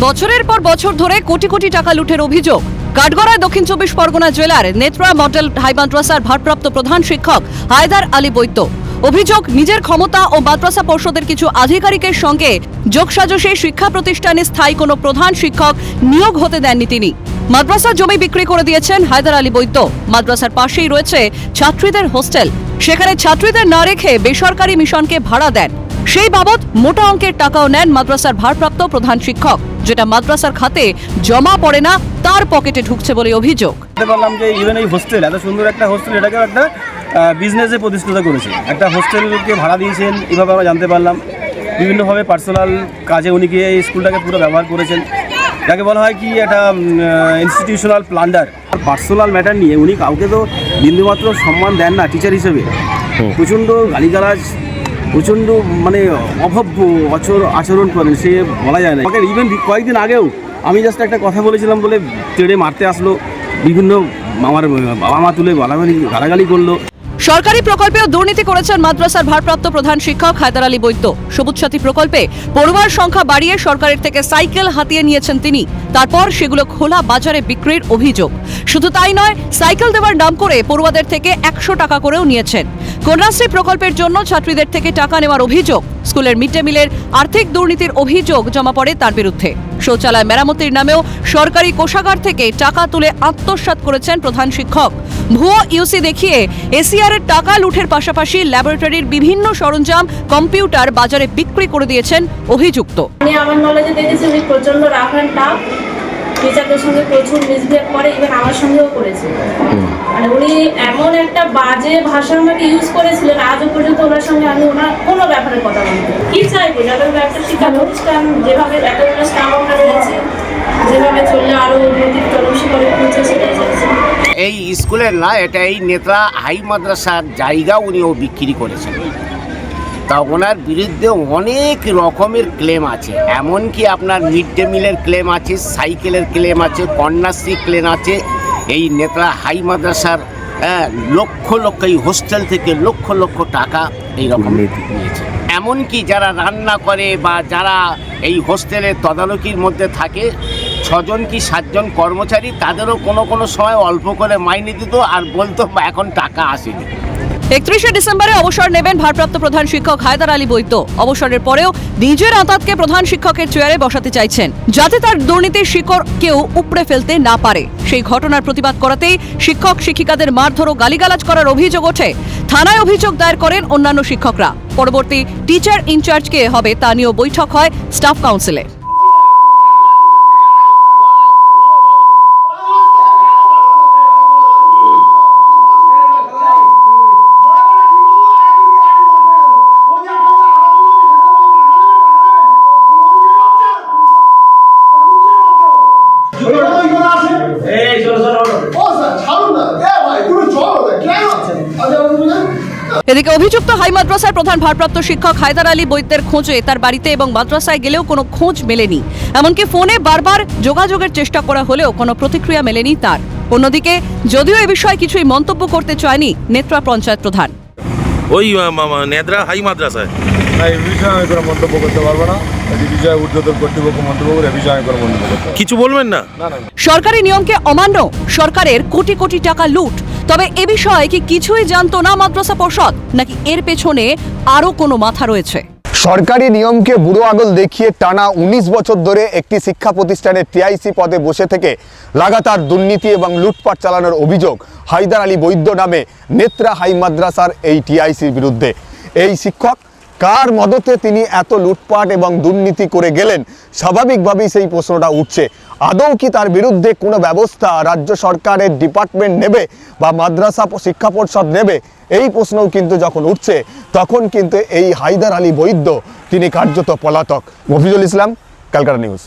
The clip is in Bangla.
বছরের পর বছর ধরে কোটি কোটি টাকা লুটের অভিযোগ। কাঠগড়ায় দক্ষিণ চব্বিশ পরগনা জেলার নেত্রা মডেল হাই মাদ্রাসার ভারপ্রাপ্ত প্রধান শিক্ষক হায়দার আলী বৈদ্য। অভিযোগ, নিজের ক্ষমতা ও মাদ্রাসা পর্ষদের কিছু আধিকারিকের সঙ্গে যোগসাজশে শিক্ষা প্রতিষ্ঠানে স্থায়ী কোনো প্রধান শিক্ষক নিয়োগ হতে দেননি তিনি। মাদ্রাসা জমি বিক্রি করে দিয়েছেন হায়দার আলী বৈদ্য। মাদ্রাসার পাশেই রয়েছে ছাত্রীদের হোস্টেল। সেখানে ছাত্রীদের না রেখে বেসরকারি মিশনকে ভাড়া দেন। সেই বাবদ মোটা অঙ্কের টাকাও নেন মাদ্রাসার ভারপ্রাপ্ত প্রধান শিক্ষক। যেটা মাদ্রাসার খাতে জমা পড়ে না, তার পকেটে ঢুকছে বলে অভিযোগ। পারলাম যে ইভেন এই হোস্টেল এত সুন্দর একটা হোস্টেল এটাকেও একটা বিজনেসে প্রতিষ্ঠিত করেছে। একটা হোস্টেলকে ভাড়া দিয়েছেন এভাবে আমরা জানতে পারলাম। বিভিন্নভাবে পার্সোনাল কাজে উনি গিয়ে এই স্কুলটাকে পুরো ব্যবহার করেছেন। যাকে বলা হয় কি, একটা ইনস্টিটিউশনাল প্লান্ডার পার্সোনাল ম্যাটার নিয়ে উনি কাউকে তো বিন্দুমাত্র সম্মান দেন না টিচার হিসেবে। প্রচণ্ড গালিগালাজ প্রচণ্ড মানে অভব্য অচর আচরণ করেন সে বলা যায় না। ইভেন কয়েকদিন আগেও আমি জাস্ট একটা কথা বলেছিলাম বলে তেড়ে মারতে আসলো। বিভিন্ন আমার বাবা মা তুলে গালাগালি গালাগালি করল। সরকারি প্রকল্পেও দুর্নীতি করেছেন মাদ্রাসার ভারপ্রাপ্ত প্রধান শিক্ষক হায়দার আলী বৈদ্য। সবুজ সাথী প্রকল্পে পড়ুয়ার সংখ্যা বাড়িয়ে সরকারের থেকে সাইকেল হাতিয়ে নিয়েছেন তিনি। তারপর সেগুলো খোলা বাজারে বিক্রির অভিযোগ। শুধু তাই নয়, সাইকেল দেওয়ার নাম করে পড়ুয়াদের থেকে একশো টাকা করেও নিয়েছেন। কন্যাশ্রী প্রকল্পের জন্য ছাত্রীদের থেকে টাকা নেওয়ার অভিযোগ। স্কুলের মিড ডে মিলের আর্থিক দুর্নীতির অভিযোগ জমা পড়ে তার বিরুদ্ধে। শৌচালয় মেরামতির নামেও সরকারি কোষাগার থেকে টাকা তুলে আত্মসাৎ করেছেন প্রধান শিক্ষক। ভুয়ো ইউসি দেখিয়ে এসিআর এর টাকা লুঠের পাশাপাশি ল্যাবরেটরির বিভিন্ন সরঞ্জাম কম্পিউটার বাজারে বিক্রি করে দিয়েছেন অভিযুক্ত। আমি আমার নলেজে দেখেছি উনি প্রচণ্ড রাফ অ্যান্ড টাফ টিচারদের সঙ্গে প্রচুর মিসবিহেভ করে ইভেন আমার সঙ্গেও করেছে। মানে উনি এমন একটা বাজে ভাষা আমাকে ইউজ করেছিলেন আজও পর্যন্ত ওনার সঙ্গে আমি ওনার কোনো ব্যাপারে কথা বলতে কি চাইব? যাদের একটা শিক্ষা অনুষ্ঠান যেভাবে এতগুলো স্টাফ আমরা যেভাবে চললে আরও উন্নতির চরম শিখরে পৌঁছে সেটাই চাইছি। এই স্কুলের না এটা এই নেত্রা হাই মাদ্রাসার জায়গা উনিও বিক্রি করেছেন। তা ওনার বিরুদ্ধে অনেক রকমের ক্লেম আছে। এমনকি আপনার মিড ডে মিলের ক্লেম আছে সাইকেলের ক্লেম আছে কন্যাশ্রী ক্লেম আছে। এই নেত্রা হাই মাদ্রাসার হ্যাঁ, লক্ষ লক্ষ এই হোস্টেল থেকে লক্ষ লক্ষ টাকা এই রকম নিয়েছে। এমনকি যারা রান্না করে বা যারা এই হোস্টেলের তদারকির মধ্যে থাকে ছজন কি সাতজন কর্মচারী, তাদেরও কোনো কোনো সময় অল্প করে মাইনে দিত আর বলতো এখন টাকা আসেনি। একত্রিশে ডিসেম্বরে অবসর নেবেন ভারপ্রাপ্ত প্রধান শিক্ষক হায়দার আলী বৈদ্য। অবসরের পরেও নিজের আতাতকে প্রধান শিক্ষকের চেয়ারে বসাতে চাইছেন, যাতে তার দুর্নীতির শিকড় কেউ উপড়ে ফেলতে না পারে। সেই ঘটনার প্রতিবাদ করাতেই শিক্ষক শিক্ষিকাদের মারধর ও গালিগালাজ করার অভিযোগ ওঠে। থানায় অভিযোগ দায়ের করেন অন্যান্য শিক্ষকরা। পরবর্তী টিচার ইনচার্জকে হবে তা নিয়েও বৈঠক হয় স্টাফ কাউন্সিলে। এদিকে অভিযুক্ত হাই মাদ্রাসার প্রধান ভারপ্রাপ্ত শিক্ষক হায়দার আলী বৈদ্যের খোঁজে তার বাড়িতে এবং মাদ্রাসায় গেলেও কোনো খোঁজ মেলেনি। এমনকি ফোনে বারবার যোগাযোগের চেষ্টা করা হলেও কোনো প্রতিক্রিয়া মেলেনি তার। অন্যদিকে যদিও এ বিষয়ে কিছুই মন্তব্য করতে চায়নি নেত্রা পঞ্চায়েত প্রধান। ওই নেদ্রা হাই মাদ্রাসায়। না এই বিষয়ে আমি কোনো মন্তব্য করতে পারব না। এটি বিষয়ে ঊর্ধ্বতন কর্তৃপক্ষ মন্তব্য করে এ বিষয়ে আমি কোনো মন্তব্য করতে কিছু বলবেন না? না না সরকারি নিয়মকে অমান্য। সরকারের কোটি কোটি টাকা লুট। তবে এ বিষয়ে কি কিছুই জানতো না মাদ্রাসা পর্ষদ? নাকি এর পেছনে আরও কোনো মাথা রয়েছে? সরকারি নিয়মকে বুড়ো আগল দেখিয়ে টানা ১৯ বছর ধরে একটি শিক্ষা প্রতিষ্ঠানের টিআইসি পদে বসে থেকে লাগাতার দুর্নীতি এবং লুটপাট চালানোর অভিযোগ হায়দার আলী বৈদ্য নামে নেত্রা হাই মাদ্রাসার এই টিআইসির বিরুদ্ধে। এই শিক্ষক কার মদতে তিনি এত লুটপাট এবং দুর্নীতি করে গেলেন? স্বাভাবিকভাবেই সেই প্রশ্নটা উঠছে। আদৌ কি তার বিরুদ্ধে কোনো ব্যবস্থা রাজ্য সরকারের ডিপার্টমেন্ট নেবে বা মাদ্রাসা শিক্ষা পর্ষদ নেবে? এই প্রশ্নও কিন্তু যখন উঠছে, তখন কিন্তু এই হায়দার আলী বৈদ্য তিনি কার্যত পলাতক। Mofizul Islam, Calcutta news.